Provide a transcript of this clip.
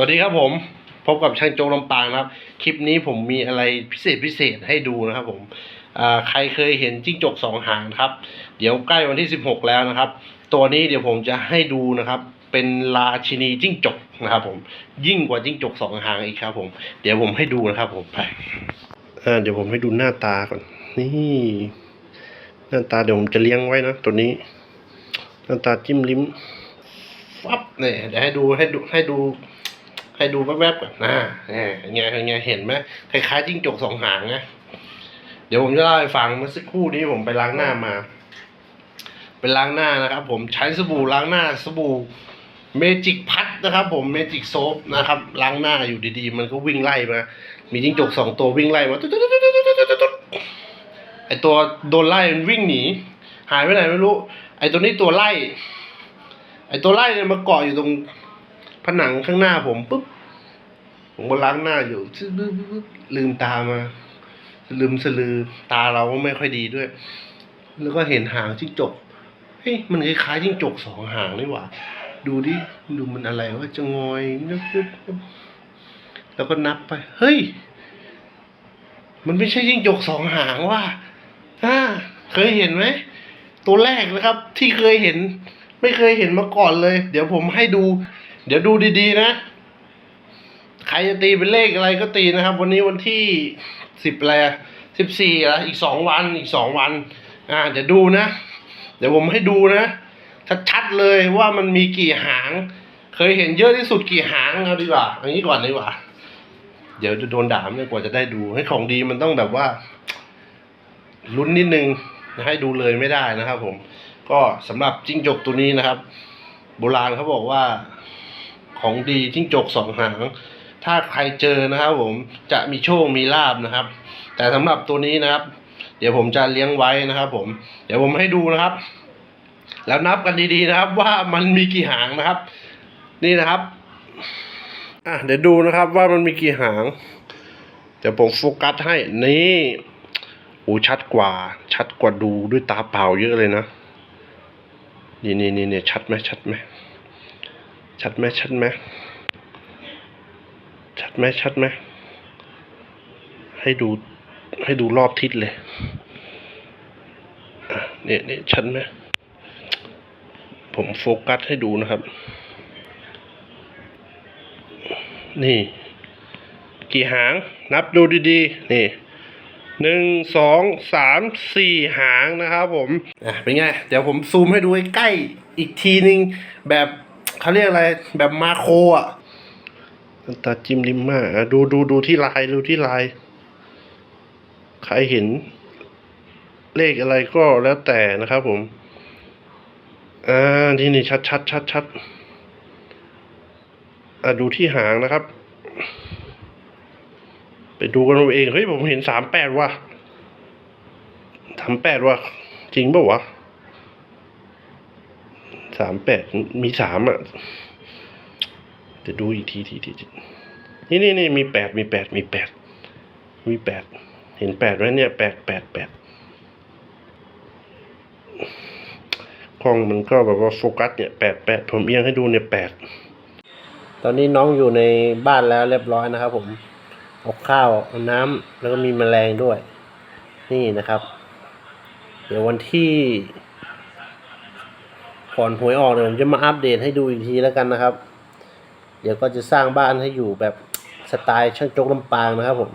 วัสดีครับผมพบกับช่างโจงลำปางนะครับ คลิปนี้ผมมีอะไรพิเศษพิเศษให้ดูนะครับผมใครเคยเห็นจิ้งจกสองหางครับ เดี๋ยวใกล้วันที่ 16 แล้วนะครับ ตัวนี้เดี๋ยวผมจะให้ดูนะครับ เป็นราชินีจิ้งจกนะครับผมยิ่งกว่าจิ้งจกสองหางอีกครับผมเดี๋ยวผมให้ดูนะครับผมไปเดี๋ยวผมให้ดูหน้าตาก่อนนี่หน้าตาเดี๋ยวผมจะเลี้ยงไว้นะตัวนี้ หน้าตาจิ้มลิ้มฟับเนี่ยเดี๋ยวให้ดูให้ดูให้ดู ให้ดูแวบๆก่อนนะเนี่ยไงไงเห็นไหมคล้ายๆจิ้งจกสองหางนะเดี๋ยวผมจะเล่าให้ฟังเมื่อสักครู่นี้ผมไปล้างหน้ามา ไปล้างหน้านะครับ ผมใช้สบู่ล้างหน้าสบู่เมจิกพัดนะครับ ผมเมจิกโซฟนะครับล้างหน้าอยู่ดีๆ มันก็วิ่งไล่มา มีจิ้งจกสองตัววิ่งไล่มาตุ๊ดๆๆๆๆๆไอตัวโดนไล่มันวิ่งหนี หายไปไหนไม่รู้ ไอตัวนี้ตัวไล่ ไอตัวไล่เนี่ยมาเกาะอยู่ตรง ผนังข้างหน้าผมปุ๊บผมก็ล้างหน้าอยู่ชึบปึ๊บปึ๊บลืมตามา ลืมสลือตาเราก็ไม่ค่อยดีด้วย แล้วก็เห็นหางจิ้งจกเฮ้ยมันคล้ายๆจิ้งจกสองหางนี่หว่า ดูดิดูมันอะไรว่าจะงอยนึบนึบแล้วก็นับไป เฮ้ย มันไม่ใช่จิ้งจกสองหางว่ะอ่าเคยเห็นไหมตัวแรกนะครับ ที่เคยเห็น ไม่เคยเห็นมาก่อนเลย เดี๋ยวผมให้ดู เดี๋ยวดูดีๆนะ ใครจะตีเป็นเลขอะไรก็ตีนะครับ วันนี้วันที่สิบแลสิบสี่ละอีกสองวันอีกสองวัน อ่าเดี๋ยวดูนะ เดี๋ยวผมให้ดูนะชัดๆเลยว่ามันมีกี่หาง เคยเห็นเยอะที่สุดกี่หางเอาดีกว่าเอันนี้ก่อนดีกว่า เดี๋ยวจะโดนด่าไม่กว่าจะได้ดู ให้ของดีมันต้องแบบว่าลุ้นนิดนึงให้ดูเลยไม่ได้นะครับผม ก็สำหรับจิ้งจกตัวนี้นะครับ โบราณเขาบอกว่า ของดีจิ้งจกสองหาง ถ้าใครเจอนะครับผมจะมีโชคมีลาบนะครับ แต่สำหรับตัวนี้นะครับ เดี๋ยวผมจะเลี้ยงไว้นะครับผมเดี๋ยวผมให้ดูนะครับ แล้วนับกันดีๆนะครับว่ามันมีกี่หางนะครับ นี่นะครับอะเดี๋ยวดูนะครับว่ามันมีกี่หางเดี๋ยวผมโฟกัสให้นี่โอ้ชัดกว่า ชัดกว่าดูด้วยตาเปล่าเยอะเลยนะนี่นี่นี่นี่ชัดไหมชัดไหม ชัดไหมชัดไหมชัดไหมชัดไหมให้ดูให้ดูรอบทิศเลยอะเนี่ยเนี่ยชัดไหมผมโฟกัสให้ดูนะครับ นี่ กี่หาง นับดูดีๆ นี่หนึ่งสองสามสี่หางนะครับผมอะเป็นไง เดี๋ยวผมซูมให้ดูใใกล้อีกทีนึงแบบ เขาเรียกอะไรแบบมาโครอะตาจิ้มริมมาดูดูดูที่ลายดูที่ลาย ใครเห็น เลขอะไรก็แล้วแต่นะครับผม อ่าที่นี่ชัดชัดชัดชัดอะดูที่หางนะครับ ไปดูกันเอาเอง เฮ้ย ผมเห็นสามแปดว่ะสามแปดว่ะ จริงป่าวะ สามแปดมีสามอะเดี๋ยวดูอีกทีทีทีทีนี่นี่นี่มีแปดมีแปดมีแปดมีแปดเห็นแปดไหมเนี่ยแปดแปดแปดกล้องมันก็แบบว่าโฟกัสเนี่ยแปดแปดผมเอียงให้ดูเนี่ยแปดตอนนี้น้องอยู่ในบ้านแล้วเรียบร้อยนะครับ ผมเอาข้าวเอาน้ำแล้วก็มีแมลงด้วย นี่นะครับ เดี๋ยววันที่ ก่อนหวยออกเนี่ยผมจะมาอัปเดตให้ดูอีกทีแล้วกันนะครับ เดี๋ยวก็จะสร้างบ้านให้อยู่แบบสไตล์ช่างจกลำปางนะครับผม